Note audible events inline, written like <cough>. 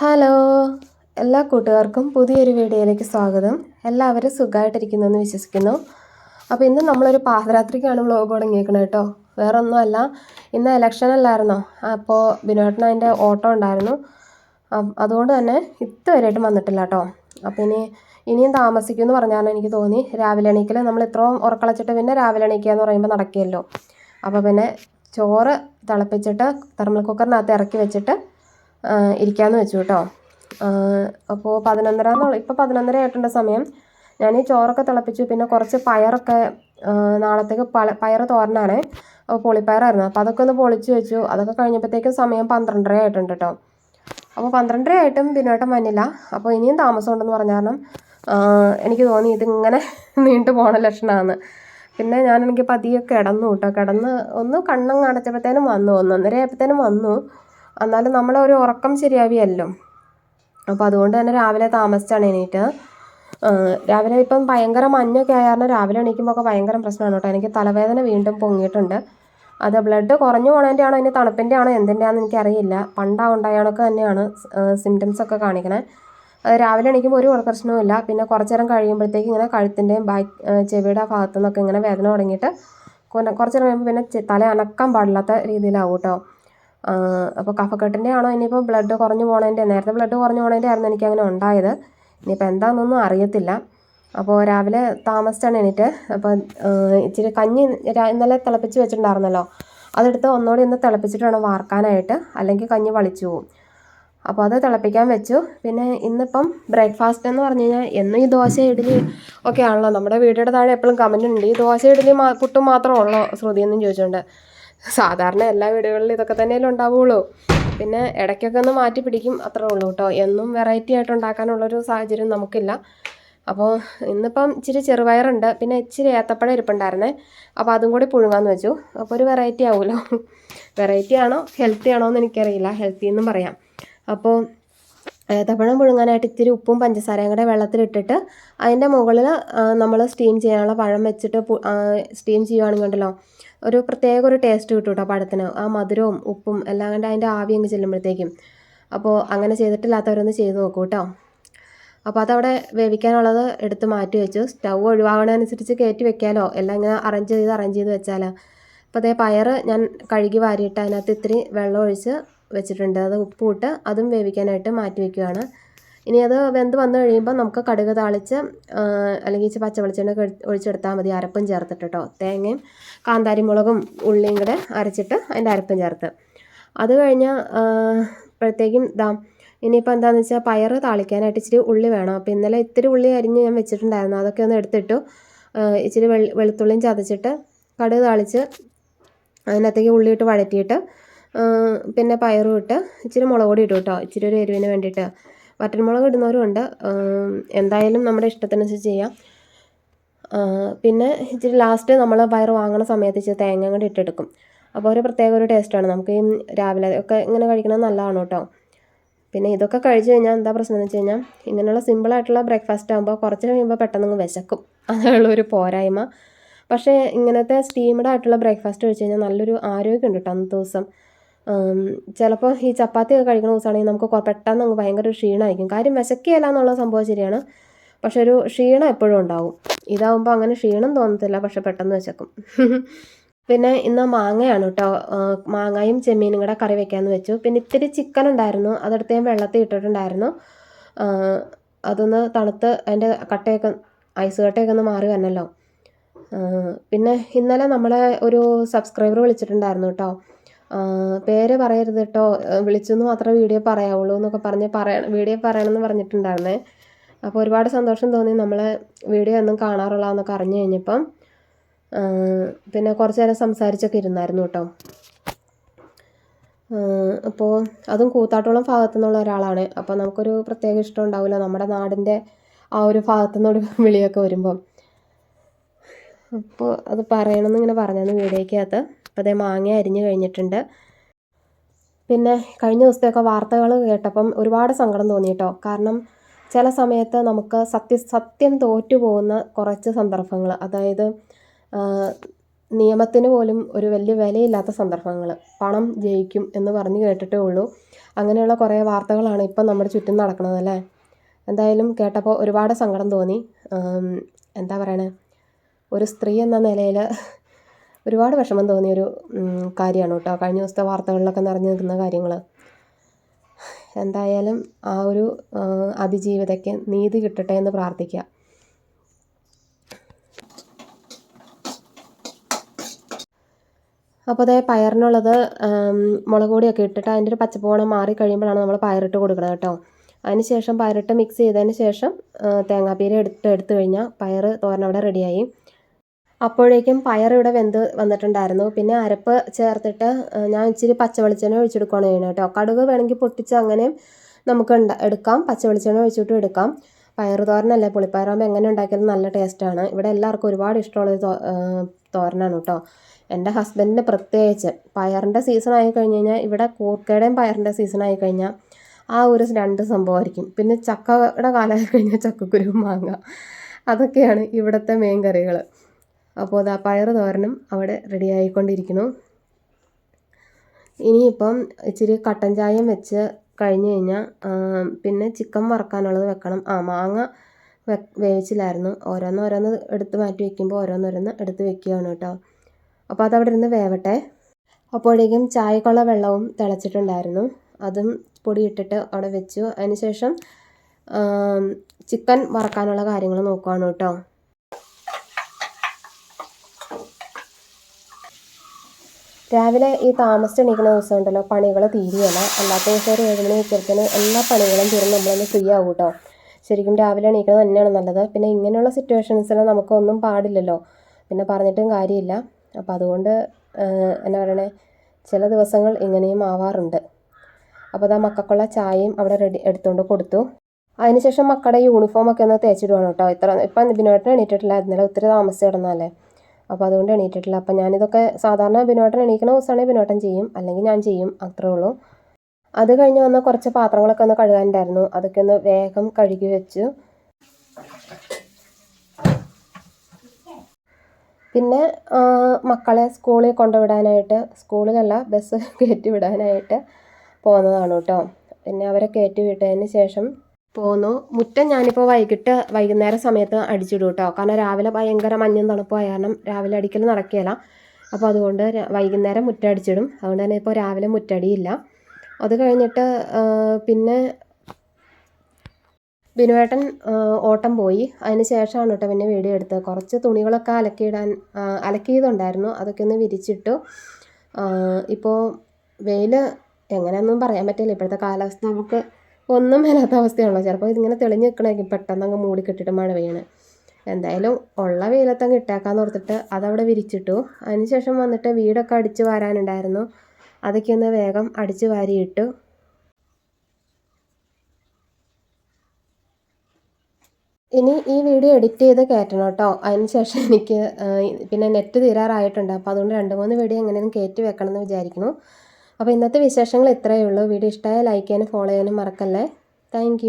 Hello. എല്ലാ കൂട്ടുകാർക്കും പുതിയൊരു വീഡിയോയിലേക്ക് സ്വാഗതം. എല്ലാവരും സുഖമായിട്ടിരിക്കുന്നു എന്ന് വിശ്വസിക്കുന്നു. അപ്പോൾ ഇന്ന് നമ്മളൊരു പാദരാത്രിക്കാണ് വ്ലോഗ് തുടങ്ങിയേക്കണത് കേട്ടോ വേറെ ഒന്നുമല്ല ഇന്ന് ഇലക്ഷൻ അല്ലായിരുന്നോ? അപ്പോൾ ബിനോട്ടിന് അതിന്റെ ഓട്ടോ ഉണ്ടായിരുന്നു. അതുകൊണ്ട് തന്നെ ഇതുവരെയായിട്ടും വന്നിട്ടില്ല കേട്ടോ അപ്പോൾ ഇനി ഇനിയും താമസിക്കും എന്ന് പറഞ്ഞാണ് എനിക്ക് തോന്നി. രാവിലെ എണീക്കൽ നമ്മൾ ഇത്രയും ഉറക്കളച്ചിട്ട് പിന്നെ രാവിലെ എണീക്കുക എന്ന് പറയുമ്പോൾ നടക്കുകയല്ലോ. അപ്പോൾ പിന്നെ ചോറ് തിളപ്പിച്ചിട്ട് തെർമൽ കുക്കറിനകത്ത് ഇറക്കി വെച്ചിട്ട് ഇരിക്കാമെന്ന് വെച്ചു കേട്ടോ. അപ്പോൾ പതിനൊന്നര എന്നുള്ള ഇപ്പോൾ പതിനൊന്നര ആയിട്ടുണ്ട് സമയം. ഞാൻ ഈ ചോറൊക്കെ തിളപ്പിച്ചു പിന്നെ കുറച്ച് പയറൊക്കെ നാളത്തേക്ക് പല പയർ തോരനാണ്. പൊളിപ്പയറായിരുന്നു. അപ്പോൾ അതൊക്കെ ഒന്ന് പൊളിച്ച് വെച്ചു. അതൊക്കെ കഴിഞ്ഞപ്പോഴത്തേക്കും സമയം പന്ത്രണ്ടര ആയിട്ടുണ്ട് കേട്ടോ. അപ്പോൾ പന്ത്രണ്ടര ആയിട്ടും പിന്നോട്ടം വന്നില്ല. അപ്പോൾ ഇനിയും താമസം ഉണ്ടെന്ന് പറഞ്ഞ കാരണം എനിക്ക് തോന്നി ഇതിങ്ങനെ <laughs> നീണ്ടു പോണ ലക്ഷണമാണ് പിന്നെ ഞാൻ എനിക്ക് പതിയെ കിടന്നു കേട്ടോ. കിടന്ന് ഒന്ന് കണ്ണങ്ങ് അടച്ചപ്പോഴത്തേനും വന്നു. ഒന്നൊന്നര ആയപ്പോഴത്തേനും വന്നു. എന്നാലും നമ്മളെ ഒരു ഉറക്കം ശരിയാവിയല്ലോ. അപ്പോൾ അതുകൊണ്ട് തന്നെ രാവിലെ താമസിച്ചാണ് എണീറ്റ്. രാവിലെ ഇപ്പം ഭയങ്കര മഞ്ഞൊക്കെ ആയ കാരണം രാവിലെ എണീക്കുമ്പോൾ ഒക്കെ ഭയങ്കര പ്രശ്നമാണ് കേട്ടോ. എനിക്ക് തലവേദന വീണ്ടും പൊങ്ങിയിട്ടുണ്ട്. അത് ബ്ലഡ് കുറഞ്ഞു പോണതിന്റെ ആണോ ഇനി തണുപ്പിന്റെ ആണോ എന്തിന്റെ ആണെന്ന് എനിക്കറിയില്ല. പണ്ടാ ഉണ്ടായണൊക്കെ തന്നെയാണ് സിംറ്റംസ് ഒക്കെ കാണിക്കണേ. രാവിലെ എണീക്കുമ്പോൾ ഒരു പ്രശ്നവുമില്ല പിന്നെ കുറച്ച് നേരം കഴിയുമ്പോഴത്തേക്ക് ഇങ്ങനെ കഴുത്തിന്റെയും ബാക്ക് ചെവിയുടെ ഭാഗത്തു നിന്നൊക്കെ ഇങ്ങനെ വേദന തുടങ്ങിയിട്ട് കുറച്ച് നേരം കഴിയുമ്പോൾ പിന്നെ തല അനക്കാൻ പാടില്ലാത്ത രീതിയിലാവും കേട്ടോ. അപ്പോൾ കഫക്കെട്ടിന്റെ ആണോ ഇനിയിപ്പോൾ ബ്ലഡ് കുറഞ്ഞു പോണതിന്റെ നേരത്തെ ബ്ലഡ് കുറഞ്ഞു പോണതിന്റെ ആയിരുന്നു എനിക്ക് അങ്ങനെ ഉണ്ടായത്. ഇനിയിപ്പോൾ എന്താണെന്നൊന്നും അറിയത്തില്ല. അപ്പോൾ രാവിലെ താമസിച്ചാണ് എണീറ്റ്. അപ്പോൾ ഇച്ചിരി കഞ്ഞി ഇന്നലെ തിളപ്പിച്ച് വെച്ചിട്ടുണ്ടായിരുന്നല്ലോ. അതെടുത്ത് ഒന്നുകൂടി ഒന്ന് തിളപ്പിച്ചിട്ട് വേണം വാർക്കാനായിട്ട്. അല്ലെങ്കിൽ കഞ്ഞി വളിച്ചു പോകും അപ്പോൾ അത് തിളപ്പിക്കാൻ വെച്ചു. പിന്നെ ഇന്നിപ്പം ബ്രേക്ക്ഫാസ്റ്റ് എന്ന് പറഞ്ഞു കഴിഞ്ഞാൽ എന്നും ഈ ദോശ ഇഡ്ഡലി ഒക്കെ ആണല്ലോ. നമ്മുടെ വീടിന്റെ താഴെ എപ്പോഴും കമന്റ് ഉണ്ട്. ഈ ദോശ ഇഡ്ഡലി പുട്ടും മാത്രമേ ഉള്ളൂ ശ്രുതി എന്നും ചോദിച്ചുകൊണ്ട് സാധാരണ എല്ലാ വീടുകളിലും ഇതൊക്കെ തന്നെയല്ലേ ഉണ്ടാവുകയുള്ളൂ പിന്നെ ഇടയ്ക്കൊക്കെ ഒന്ന് മാറ്റി പിടിക്കും അത്രേ ഉള്ളൂ കേട്ടോ. എന്നും വെറൈറ്റി ആയിട്ട് ഉണ്ടാക്കാനുള്ളൊരു സാഹചര്യം നമുക്കില്ല. അപ്പോൾ ഇന്നിപ്പം ഇച്ചിരി ചെറുപയറുണ്ട്. പിന്നെ ഇച്ചിരി ഏത്തപ്പഴം ഇരിപ്പുണ്ടായിരുന്നേ. അപ്പോൾ അതും കൂടി പുഴുങ്ങാന്ന് വെച്ചു. അപ്പോൾ ഒരു വെറൈറ്റി ആവുമല്ലോ വെറൈറ്റി ആണോ? ഹെൽത്തി ആണോ എന്ന് എനിക്കറിയില്ല. ഹെൽത്തി എന്നും പറയാം. അപ്പോൾ ഏത്തപ്പഴം പുഴുങ്ങാനായിട്ട് ഇത്തിരി ഉപ്പും പഞ്ചസാരയും കൂടെ വെള്ളത്തിലിട്ടിട്ട് അതിന്റെ മുകളിൽ നമ്മൾ സ്റ്റീം ചെയ്യാനുള്ള പഴം വെച്ചിട്ട് സ്റ്റീം ചെയ്യുകയാണെങ്കിൽ ഉണ്ടല്ലോ ഒരു പ്രത്യേക ഒരു ടേസ്റ്റ് കിട്ടും കേട്ടോ പഴത്തിന്. ആ മധുരവും ഉപ്പും എല്ലാം കണ്ട് അതിന്റെ ആവി അങ്ങ് ചെല്ലുമ്പോഴത്തേക്കും. അപ്പോൾ അങ്ങനെ ചെയ്തിട്ടില്ലാത്തവരൊന്ന് ചെയ്ത് നോക്കൂ കേട്ടോ അപ്പോൾ അതവിടെ വേവിക്കാനുള്ളത് എടുത്ത് മാറ്റി വെച്ചു. സ്റ്റൗ ഒഴിവാകണതനുസരിച്ച് കയറ്റി വെക്കാലോ. എല്ലാം ഇങ്ങനെ അറേഞ്ച് ചെയ്ത് അറേഞ്ച് ചെയ്ത് വെച്ചാൽ അപ്പോൾ അതേ പയർ ഞാൻ കഴുകി വാരിയിട്ട് അതിനകത്ത് ഇത്തിരി വെള്ളം ഒഴിച്ച് വെച്ചിട്ടുണ്ട്. അത് ഉപ്പുമിട്ട് അതും വേവിക്കാനായിട്ട് മാറ്റി വെക്കുകയാണ്. ഇനി അത് വെന്ത് വന്നു കഴിയുമ്പോൾ നമുക്ക് കടുക് താളിച്ച് അല്ലെങ്കിൽ ഇച്ചിരി പച്ച വെളിച്ചെണ്ണ ഒഴിച്ചെടുത്താൽ മതി അരപ്പും ചേർത്തിട്ട് കേട്ടോ. തേങ്ങയും കാന്താരിമുളകും ഉള്ളിയും കൂടെ അരച്ചിട്ട് അതിന്റെ അരപ്പും ചേർത്ത്. അത് കഴിഞ്ഞ് അപ്പോഴത്തേക്കും ദാ ഇനിയിപ്പോൾ എന്താണെന്ന് വെച്ചാൽ പയർ താളിക്കാനായിട്ട് ഇച്ചിരി ഉള്ളി വേണം. അപ്പോൾ ഇന്നലെ ഇത്തിരി ഉള്ളി അരിഞ്ഞ് ഞാൻ വെച്ചിട്ടുണ്ടായിരുന്നു. അതൊക്കെ ഒന്ന് എടുത്തിട്ടു ഇച്ചിരി വെളു വെളുത്തുള്ളിയും ചതച്ചിട്ട് കടുക് താളിച്ച് അതിനകത്തേക്ക് ഉള്ളിയിട്ട് വഴറ്റിയിട്ട് പിന്നെ പയറും ഇട്ട് ഇച്ചിരി മുളക് പൊടി ഇട്ടു കേട്ടോ. ഇച്ചിരി ഒരു എരിവിന് വേണ്ടിയിട്ട്. വറ്റൽമുളക് ഇടുന്നവരും ഉണ്ട്. എന്തായാലും നമ്മുടെ ഇഷ്ടത്തിനനുസരിച്ച് ചെയ്യാം. പിന്നെ ഇച്ചിരി ലാസ്റ്റ് നമ്മൾ പയർ വാങ്ങുന്ന സമയത്ത് ഇച്ചിരി തേങ്ങ കൂടി ഇട്ടെടുക്കും. അപ്പോൾ ഒരു പ്രത്യേക ഒരു ടേസ്റ്റാണ് നമുക്ക് ഈ രാവിലെ ഒക്കെ ഇങ്ങനെ കഴിക്കുന്നത് നല്ലതാണ് കേട്ടോ. പിന്നെ ഇതൊക്കെ കഴിച്ച് കഴിഞ്ഞാൽ എന്താ പ്രശ്നം എന്ന് വെച്ച് കഴിഞ്ഞാൽ ഇങ്ങനെയുള്ള സിമ്പിളായിട്ടുള്ള ബ്രേക്ക്ഫാസ്റ്റ് ആകുമ്പോൾ കുറച്ച് കഴിയുമ്പോൾ പെട്ടെന്ന് വിശക്കും. അതുള്ള ഒരു പോരായ്മ. പക്ഷേ ഇങ്ങനത്തെ സ്റ്റീംഡ് ആയിട്ടുള്ള ബ്രേക്ക്ഫാസ്റ്റ് കഴിച്ച് കഴിഞ്ഞാൽ നല്ലൊരു ആരോഗ്യമുണ്ട് കേട്ടോ അന്നത്തെ ദിവസം. ചിലപ്പോൾ ഈ ചപ്പാത്തി ഒക്കെ കഴിക്കുന്ന ദിവസമാണെങ്കിൽ നമുക്ക് പെട്ടെന്ന് അങ്ങ് ഭയങ്കര ഒരു ക്ഷീണമായിരിക്കും. കാര്യം വിശക്കുകയില്ല എന്നുള്ള സംഭവം ശരിയാണ്. പക്ഷെ ഒരു ക്ഷീണം എപ്പോഴും ഉണ്ടാവും. ഇതാവുമ്പോൾ അങ്ങനെ ക്ഷീണം തോന്നത്തില്ല പക്ഷെ പെട്ടെന്ന് വിശക്കും. <laughs> പിന്നെ ഇന്ന് മാങ്ങയാണ് കേട്ടോ. മാങ്ങയും ചെമ്മീനും കൂടെ കറി വെക്കാമെന്ന് വെച്ചു. പിന്നെ ഇത്തിരി ചിക്കൻ ഉണ്ടായിരുന്നു. അതെടുത്ത് ഞാൻ വെള്ളത്തിൽ ഇട്ടിട്ടുണ്ടായിരുന്നു. അതൊന്ന് തണുത്ത് അതിന്റെ കട്ടയൊക്കെ ഐസ് കട്ടയൊക്കെ ഒന്ന് മാറി വരണല്ലോ. പിന്നെ ഇന്നലെ നമ്മളെ ഒരു സബ്സ്ക്രൈബർ വിളിച്ചിട്ടുണ്ടായിരുന്നു കേട്ടോ. പേര് പറയരുത് കേട്ടോ. വിളിച്ചെന്ന് മാത്രമേ വീഡിയോ പറയാവുള്ളൂ എന്നൊക്കെ പറഞ്ഞ് പറയണം വീഡിയോ പറയണമെന്ന് പറഞ്ഞിട്ടുണ്ടായിരുന്നേ. അപ്പോൾ ഒരുപാട് സന്തോഷം തോന്നി നമ്മളെ വീഡിയോ ഒന്നും കാണാറുള്ള എന്നൊക്കെ അറിഞ്ഞു കഴിഞ്ഞപ്പം. പിന്നെ കുറച്ച് നേരം സംസാരിച്ചൊക്കെ ഇരുന്നായിരുന്നു കേട്ടോ. അപ്പോൾ അതും കൂത്താട്ടോളം ഭാഗത്തു നിന്നുള്ള ഒരാളാണ്. അപ്പോൾ നമുക്കൊരു പ്രത്യേക ഇഷ്ടം ഉണ്ടാവില്ല നമ്മുടെ നാടിന്റെ ആ ഒരു ഭാഗത്തു നിന്നൊരു വിളിയൊക്കെ വരുമ്പം. അപ്പോൾ അത് പറയണമെന്ന് ഇങ്ങനെ പറഞ്ഞു വീഡിയോയ്ക്കകത്ത്. അതേ മാങ്ങ അരിഞ്ഞ് കഴിഞ്ഞിട്ടുണ്ട്. പിന്നെ കഴിഞ്ഞ ദിവസത്തെയൊക്കെ വാർത്തകൾ കേട്ടപ്പം ഒരുപാട് സങ്കടം തോന്നി കേട്ടോ കാരണം ചില സമയത്ത് നമുക്ക് സത്യ സത്യം തോറ്റു പോകുന്ന കുറച്ച് സന്ദർഭങ്ങൾ അതായത് നിയമത്തിന് പോലും ഒരു വലിയ വിലയില്ലാത്ത സന്ദർഭങ്ങൾ പണം ജയിക്കും എന്ന് പറഞ്ഞ് കേട്ടിട്ടേ ഉള്ളൂ. അങ്ങനെയുള്ള കുറേ വാർത്തകളാണ് ഇപ്പം നമ്മുടെ ചുറ്റും നടക്കുന്നത് അല്ലേ? എന്തായാലും കേട്ടപ്പോൾ ഒരുപാട് സങ്കടം തോന്നി. എന്താ പറയണേ? ഒരു സ്ത്രീ എന്ന നിലയിൽ ഒരുപാട് വിഷമം തോന്നിയൊരു കാര്യമാണ് കേട്ടോ കഴിഞ്ഞ ദിവസത്തെ വാർത്തകളിലൊക്കെ നിറഞ്ഞു നിൽക്കുന്ന കാര്യങ്ങൾ എന്തായാലും ആ ഒരു അതിജീവിതയ്ക്ക് നീതി കിട്ടട്ടെ എന്ന് പ്രാർത്ഥിക്കുക അപ്പോൾ അതേ പയറിനുള്ളത് മുളക് പൊടിയൊക്കെ ഇട്ടിട്ട് അതിന്റെ ഒരു പച്ചപ്പോണം മാറി കഴിയുമ്പോഴാണ് നമ്മൾ പയറിട്ട് കൊടുക്കുന്നത് കേട്ടോ. അതിന് ശേഷം പയറിട്ട് മിക്സ് ചെയ്തതിന് ശേഷം തേങ്ങാപ്പീര എടുത്ത് എടുത്തു കഴിഞ്ഞാൽ പയർ തോരൻ അവിടെ റെഡിയായി അപ്പോഴേക്കും പയർ ഇവിടെ വെന്ത് വന്നിട്ടുണ്ടായിരുന്നു. പിന്നെ അരപ്പ് ചേർത്തിട്ട് ഞാൻ ഇച്ചിരി പച്ച വെളിച്ചെണ്ണ ഒഴിച്ചെടുക്കുകയാണ് ചെയ്യുന്നത് കേട്ടോ. കടുക് വേണമെങ്കിൽ പൊട്ടിച്ച് അങ്ങനെ നമുക്ക് എടുക്കാം. പച്ച വെളിച്ചെണ്ണ ഒഴിച്ചിട്ടും എടുക്കാം. പയർ തോരനല്ലേ? പുളിപ്പയറാകുമ്പോൾ എങ്ങനെ ഉണ്ടാക്കിയാലും നല്ല ടേസ്റ്റാണ് ഇവിടെ എല്ലാവർക്കും ഒരുപാട് ഇഷ്ടമുള്ളൊരു തോരനാണ് കേട്ടോ. എന്റെ ഹസ്ബൻഡിന് പ്രത്യേകിച്ച് പയറിന്റെ സീസൺ ആയി കഴിഞ്ഞ് കഴിഞ്ഞാൽ ഇവിടെ കൂർക്കയുടെയും പയറിന്റെ സീസൺ ആയി കഴിഞ്ഞാൽ ആ ഒരു രണ്ട് സംഭവമായിരിക്കും. പിന്നെ ചക്കയുടെ കാലമായി കഴിഞ്ഞാൽ ചക്കക്കുരു മാങ്ങ അതൊക്കെയാണ് ഇവിടുത്തെ മെയിൻ കറികൾ അപ്പോൾ അതാ പയർ തോരനും അവിടെ റെഡി ആയിക്കൊണ്ടിരിക്കുന്നു. ഇനിയിപ്പം ഇച്ചിരി കട്ടൻ ചായയും വെച്ച് കഴിഞ്ഞ് കഴിഞ്ഞാൽ പിന്നെ ചിക്കൻ വറക്കാനുള്ളത് വെക്കണം. ആ മാങ്ങ വേവിച്ചില്ലായിരുന്നു. ഓരോന്ന് എടുത്ത് മാറ്റി വെക്കുമ്പോൾ ഓരോന്നോരോന്ന് എടുത്ത് വെക്കുകയാണ് കേട്ടോ. അപ്പോൾ അതവിടെ ഇരുന്ന് വേവട്ടെ. അപ്പോഴേക്കും ചായക്കുള്ള വെള്ളവും തിളച്ചിട്ടുണ്ടായിരുന്നു. അതും പൊടി ഇട്ടിട്ട് അവിടെ വെച്ചു. അതിനുശേഷം ചിക്കൻ വറക്കാനുള്ള കാര്യങ്ങൾ നോക്കുകയാണ് കേട്ടോ. രാവിലെ ഈ താമസിച്ച് എണീക്കുന്ന ദിവസം ഉണ്ടല്ലോ പണികൾ തീരുകയില്ല അല്ലാത്ത ദിവസം ഒരു ഏഴ് മണി വെച്ചത്തിന് എല്ലാ പണികളും തീർന്ന് നമ്മളൊന്ന് ഫ്രീ ആവും കേട്ടോ ശരിക്കും രാവിലെ എണീക്കുന്നത് തന്നെയാണ് നല്ലത്. പിന്നെ ഇങ്ങനെയുള്ള സിറ്റുവേഷൻസിൽ നമുക്കൊന്നും പാടില്ലല്ലോ. പിന്നെ പറഞ്ഞിട്ടും കാര്യമില്ല. അപ്പോൾ അതുകൊണ്ട് എന്നാ പറയണേ ചില ദിവസങ്ങൾ ഇങ്ങനെയും ആവാറുണ്ട്. അപ്പോൾ അതാ മക്കൾക്കുള്ള ചായയും അവിടെ റെഡി എടുത്തുകൊണ്ട് കൊടുത്തു. അതിനുശേഷം മക്കളുടെ യൂണിഫോമൊക്കെ ഒന്ന് തേച്ചിടുവാണ് കേട്ടോ ഇത്ര ഇപ്പം ബിനോട്ടിന് ഇന്നലെ ഒത്തിരി താമസിച്ച് കിടന്നാലേ അപ്പോൾ അതുകൊണ്ട് എണീറ്റിട്ടില്ല. അപ്പോൾ ഞാനിതൊക്കെ സാധാരണ ബിനോട്ടൻ എണീക്കണ ദിവസമാണെങ്കിൽ ബിനോട്ടൻ ചെയ്യും. അല്ലെങ്കിൽ ഞാൻ ചെയ്യും. അത്രേ ഉള്ളൂ. അത് കഴിഞ്ഞ് വന്ന കുറച്ച് പാത്രങ്ങളൊക്കെ ഒന്ന് കഴുകാനുണ്ടായിരുന്നു. അതൊക്കെ ഒന്ന് വേഗം കഴുകി വെച്ചു. പിന്നെ മക്കളെ സ്കൂളിൽ കൊണ്ടുവിടാനായിട്ട് സ്കൂളിലല്ല ബസ് <laughs> കയറ്റി വിടാനായിട്ട് പോകുന്നതാണ് കേട്ടോ. പിന്നെ അവരെ കയറ്റി വിട്ടതിന് ശേഷം പോന്നു. മുറ്റം ഞാനിപ്പോൾ വൈകിട്ട് വൈകുന്നേര സമയത്ത് അടിച്ചിടും കേട്ടോ കാരണം രാവിലെ ഭയങ്കര മഞ്ഞും തണുപ്പായ കാരണം രാവിലെ അടിക്കൽ നടക്കുകയില്ല അപ്പോൾ അതുകൊണ്ട് വൈകുന്നേരം മുറ്റം അടിച്ചിടും. അതുകൊണ്ട് തന്നെ ഇപ്പോൾ രാവിലെ മുറ്റടിയില്ല. അത് കഴിഞ്ഞിട്ട് പിന്നെ ബിനുവേട്ടൻ ഓട്ടം പോയി. അതിന് ശേഷമാണ് കേട്ടോ പിന്നെ വീഡിയോ എടുത്തത്. കുറച്ച് തുണികളൊക്കെ അലക്കിയിടാൻ അലക്കിയതുണ്ടായിരുന്നു. അതൊക്കെ ഒന്ന് വിരിച്ചിട്ടു. ഇപ്പോൾ വെയിൽ എങ്ങനെയൊന്നും പറയാൻ പറ്റില്ല. ഇപ്പോഴത്തെ കാലാവസ്ഥ നമുക്ക് ഒന്നും മേലാത്ത അവസ്ഥയാണല്ലോ. ചിലപ്പോൾ ഇതിങ്ങനെ തെളിഞ്ഞ് നിൽക്കണമെങ്കിൽ പെട്ടെന്ന് അങ്ങ് മൂടി കെട്ടിട്ട് മഴ പെയ്യണേ. എന്തായാലും ഉള്ള വെയിലത്തങ്ങ് ഇട്ടേക്കാന്ന് ഓർത്തിട്ട് അതവിടെ വിരിച്ചിട്ടു. അതിനുശേഷം വന്നിട്ട് വീടൊക്കെ അടിച്ച് വാരാനുണ്ടായിരുന്നു. അതൊക്കെ ഒന്ന് വേഗം അടിച്ച് വാരിയിട്ടു. ഇനി ഈ വീഡിയോ എഡിറ്റ് ചെയ്ത് കയറ്റണം കേട്ടോ. അതിനുശേഷം എനിക്ക് പിന്നെ നെറ്റ് തീരാറായിട്ടുണ്ട്. അപ്പോൾ അതുകൊണ്ട് രണ്ട് മൂന്ന് വീഡിയോ എങ്ങനെയും കയറ്റി വെക്കണം എന്ന് വിചാരിക്കുന്നു. അപ്പോൾ ഇന്നത്തെ വിശേഷങ്ങൾ ഇത്രയേ ഉള്ളൂ. വീഡിയോ ഇഷ്ടമായ ലൈക്ക് ചെയ്യാനും ഫോളോ ചെയ്യാനും മറക്കല്ലേ. താങ്ക്